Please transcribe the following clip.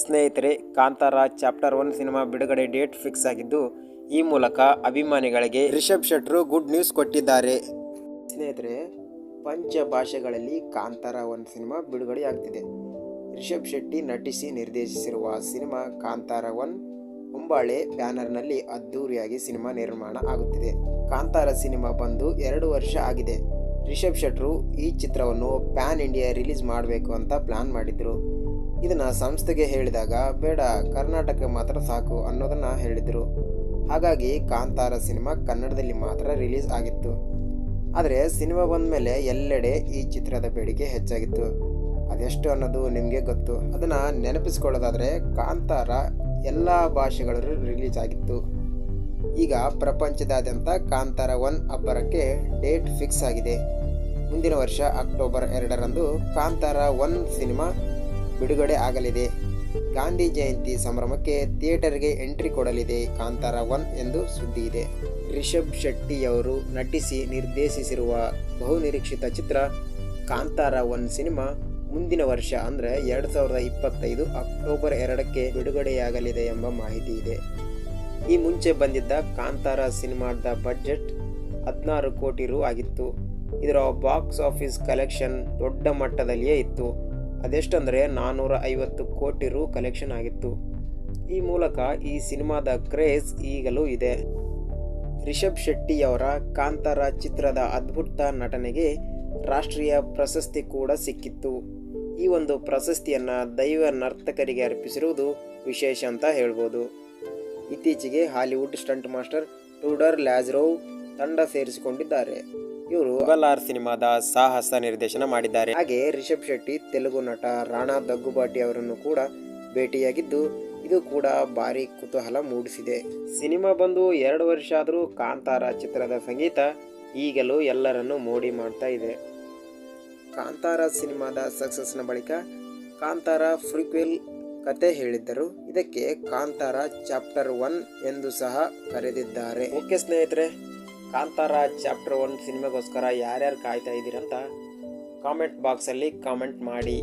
ಸ್ನೇಹಿತರೆ Kantara chapter one cinema ಬಿಡುಗಡೆ date fix ಆಗಿದ್ದು ಈ ಮೂಲಕ ಅಭಿಮಾನಿಗಳಿಗೆ ರಿಷಬ್ ಶೆಟ್ರು ಗುಡ್ ನ್ಯೂಸ್ ಕೊಟ್ಟಿದ್ದಾರೆ. ಸ್ನೇಹಿತರೆ ಪಂಚ ಭಾಷೆಗಳಲ್ಲಿ ಕಾಂತಾರ ಒನ್ ಸಿನಿಮಾ ಬಿಡುಗಡೆಯಾಗ್ತಿದೆ. ರಿಷಬ್ ಶೆಟ್ಟಿ ನಟಿಸಿ ನಿರ್ದೇಶಿಸಿರುವ ಸಿನಿಮಾ ಕಾಂತಾರ ಒನ್ ಹೊಂಬಾಳೆ ಬ್ಯಾನರ್ನಲ್ಲಿ ಅದ್ದೂರಿಯಾಗಿ ಸಿನಿಮಾ ನಿರ್ಮಾಣ ಆಗುತ್ತಿದೆ. ಕಾಂತಾರ ಸಿನಿಮಾ ಬಂದು ಎರಡು ವರ್ಷ ಆಗಿದೆ. ರಿಷಬ್ ಶೆಟ್ರು ಈ ಚಿತ್ರವನ್ನು ಪ್ಯಾನ್ ಇಂಡಿಯಾ ರಿಲೀಸ್ ಮಾಡಬೇಕು ಅಂತ ಪ್ಲಾನ್ ಮಾಡಿದ್ರು. ಇದನ್ನ ಸಂಸ್ಥೆಗೆ ಹೇಳಿದಾಗ, ಬೇಡ, ಕರ್ನಾಟಕ ಮಾತ್ರ ಸಾಕು ಅನ್ನೋದನ್ನ ಹೇಳಿದರು. ಹಾಗಾಗಿ ಕಾಂತಾರ ಸಿನಿಮಾ ಕನ್ನಡದಲ್ಲಿ ಮಾತ್ರ ರಿಲೀಸ್ ಆಗಿತ್ತು. ಆದರೆ ಸಿನಿಮಾ ಬಂದ ಮೇಲೆ ಎಲ್ಲೆಡೆ ಈ ಚಿತ್ರದ ಬೇಡಿಕೆ ಹೆಚ್ಚಾಗಿತ್ತು. ಅದೆಷ್ಟು ಅನ್ನೋದು ನಿಮಗೆ ಗೊತ್ತು? ಅದನ್ನು ನೆನಪಿಸ್ಕೊಳ್ಳೋದಾದರೆ ಕಾಂತಾರ ಎಲ್ಲ ಭಾಷೆಗಳಲ್ಲೂ ರಿಲೀಸ್ ಆಗಿತ್ತು. ಈಗ ಪ್ರಪಂಚದಾದ್ಯಂತ ಕಾಂತಾರ ಒನ್ ಅಬ್ಬರಕ್ಕೆ ಡೇಟ್ ಫಿಕ್ಸ್ ಆಗಿದೆ. ಮುಂದಿನ ವರ್ಷ ಅಕ್ಟೋಬರ್ ಎರಡರಂದು ಕಾಂತಾರ ಒನ್ ಸಿನಿಮಾ ಬಿಡುಗಡೆ ಆಗಲಿದೆ. ಗಾಂಧಿ ಜಯಂತಿ ಸಂಭ್ರಮಕ್ಕೆ ಥಿಯೇಟರ್ಗೆ ಎಂಟ್ರಿ ಕೊಡಲಿದೆ ಕಾಂತಾರ ಒನ್ ಎಂದು ಸುದ್ದಿ ಇದೆ. ರಿಷಬ್ ಶೆಟ್ಟಿಯವರು ನಟಿಸಿ ನಿರ್ದೇಶಿಸಿರುವ ಬಹುನಿರೀಕ್ಷಿತ ಚಿತ್ರ ಕಾಂತಾರ ಒನ್ ಸಿನಿಮಾ ಮುಂದಿನ ವರ್ಷ ಅಂದರೆ ಎರಡು ಸಾವಿರದ ಇಪ್ಪತ್ತೈದು ಅಕ್ಟೋಬರ್ ಎರಡಕ್ಕೆ ಬಿಡುಗಡೆಯಾಗಲಿದೆ ಎಂಬ ಮಾಹಿತಿ ಇದೆ. ಈ ಮುಂಚೆ ಬಂದಿದ್ದ ಕಾಂತಾರ ಸಿನಿಮಾದ ಬಜೆಟ್ ಹದಿನಾರು ಕೋಟಿ ರು ಆಗಿತ್ತು. ಇದರ ಬಾಕ್ಸ್ ಆಫೀಸ್ ಕಲೆಕ್ಷನ್ ದೊಡ್ಡ ಮಟ್ಟದಲ್ಲಿಯೇ ಇತ್ತು. ಅದೆಷ್ಟಂದರೆ ನಾನ್ನೂರ ಐವತ್ತು ಕೋಟಿ ರು ಕಲೆಕ್ಷನ್ ಆಗಿತ್ತು. ಈ ಮೂಲಕ ಈ ಸಿನಿಮಾದ ಕ್ರೇಜ್ ಈಗಲೂ ಇದೆ. ರಿಷಬ್ ಶೆಟ್ಟಿಯವರ ಕಾಂತಾರ ಚಿತ್ರದ ಅದ್ಭುತ ನಟನೆಗೆ ರಾಷ್ಟ್ರೀಯ ಪ್ರಶಸ್ತಿ ಕೂಡ ಸಿಕ್ಕಿತ್ತು. ಈ ಒಂದು ಪ್ರಶಸ್ತಿಯನ್ನು ದೈವ ನರ್ತಕರಿಗೆ ಅರ್ಪಿಸಿರುವುದು ವಿಶೇಷ ಅಂತ ಹೇಳ್ಬೋದು. ಇತ್ತೀಚೆಗೆ Hollywood stunt master Todor Lazarov ತಂಡ ಸೇರಿಸಿಕೊಂಡಿದ್ದಾರೆ. ಇವರು ಆರ್ ಸಿನಿಮಾದ ಸಾಹಸ ನಿರ್ದೇಶನ ಮಾಡಿದ್ದಾರೆ. ಹಾಗೆ ರಿಷಬ್ ಶೆಟ್ಟಿ, ತೆಲುಗು ನಟ ರಾಣಾ ದಗ್ಗುಬಾಟಿ ಅವರನ್ನು ಕೂಡ ಭೇಟಿಯಾಗಿದ್ದು, ಇದು ಕೂಡ ಭಾರಿ ಕುತೂಹಲ ಮೂಡಿಸಿದೆ. ಸಿನಿಮಾ ಬಂದು ಎರಡು ವರ್ಷ ಆದರೂ ಕಾಂತಾರ ಚಿತ್ರದ ಸಂಗೀತ ಈಗಲೂ ಎಲ್ಲರನ್ನು ಮೋಡಿ ಮಾಡ್ತಾ ಇದೆ. ಕಾಂತಾರ ಸಿನಿಮಾದ ಸಕ್ಸಸ್ನ ಬಳಿಕ ಕಾಂತಾರ ಫ್ರೀಕ್ವೆಲ್ ಕತೆ ಹೇಳಿದ್ದರು. ಇದಕ್ಕೆ ಕಾಂತಾರ ಚಾಪ್ಟರ್ ಒನ್ ಎಂದು ಸಹ ಕರೆದಿದ್ದಾರೆ. ಓಕೆ ಸ್ನೇಹಿತರೆ ಕಾಂತಾರ ಚಾಪ್ಟರ್ ಒನ್ ಸಿನಿಮಾಗೋಸ್ಕರ ಯಾರ್ಯಾರು ಕಾಯ್ತಾ ಇದ್ದೀರಂತ ಕಾಮೆಂಟ್ ಬಾಕ್ಸಲ್ಲಿ ಕಾಮೆಂಟ್ ಮಾಡಿ.